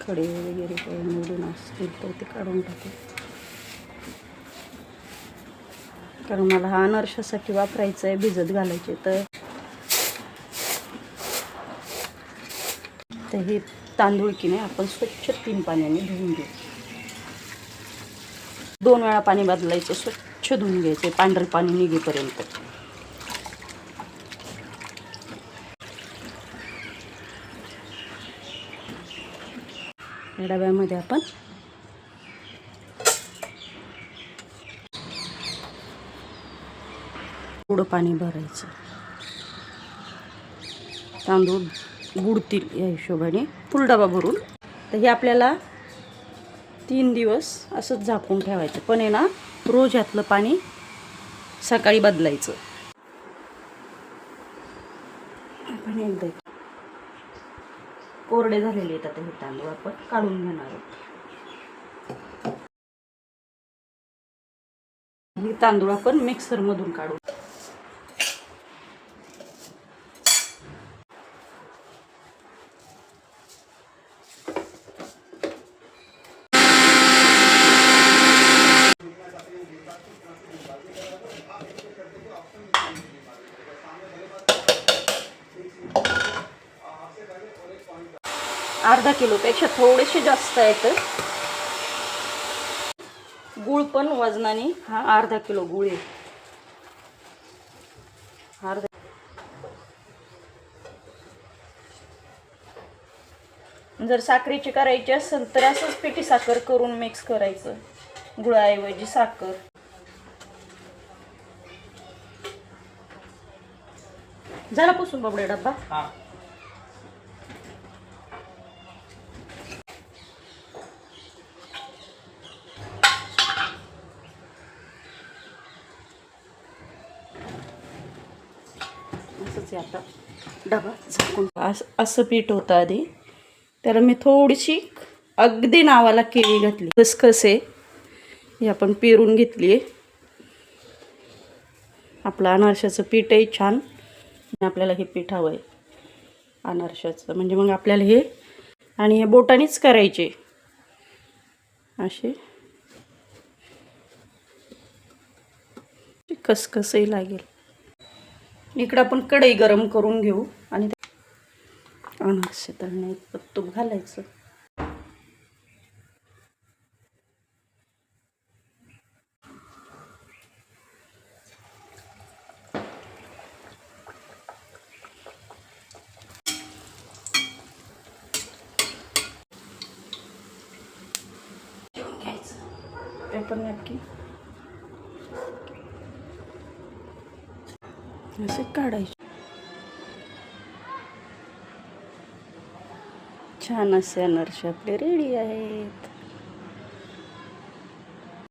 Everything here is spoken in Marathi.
खडे वगैरे काही निवडून असतील तर ते काढून टाकू. कारण मला हा अनारशासाठी वापरायचं आहे भिजत घालायचे तर हे तांदूळ की नाही आपण स्वच्छ तीन पाण्याने धुवून घेऊ. दोन वेळा पाणी बदलायचं स्वच्छ धुवून घ्यायचे पांढरे पाणी निघेपर्यंत. या डब्यामध्ये आपण. थोडं पाणी भरायचं. तांदूळ बुडतील या हिशोबाने. फुल डबा भरून. तर हे आपल्याला तीन दिवस असंच झाकून ठेवायचं. पण आहे ना रोज यातलं पाणी सकाळी बदलायचं. आपण एकदा कोरडे झालेले आहेत आता हे तांदूळ आपण काढून घेणार आहोत. हे तांदूळ आपण मिक्सरमधून काढू. अर्धा किलोपेक्षा थोडेसे जास्त आहेत. गुळ पण वजनाने हा. अर्धा किलो गुळ आहे. अर्धा जर साखरेची करायची असेल तर असंच पिठी साखर करून मिक्स करायचं. गुळाऐवजी साखर. झाला पुसून बाबडे डब्बा? हा आता. डबा झाकून. असं असं पीठ होतं आधी. त्याला मी थोडीशी अगदी नावाला केळी घातली. खसखस आहे ही आपण पेरून घेतली आहे आपलं अनारशाचं पीठही छान. आपल्याला हे पीठ हवं आहे अनारशाचं. म्हणजे मग आपल्याला हे आणि हे बोटानेच करायचे. असे. खसखसही लागेल. इकडं आपण कढई गरम करून घेऊ आणि अनारसे तळणे तूप घालायचं. Paper napkin. असे काढायचे. छान असे अनारसे आपले रेडी आहेत.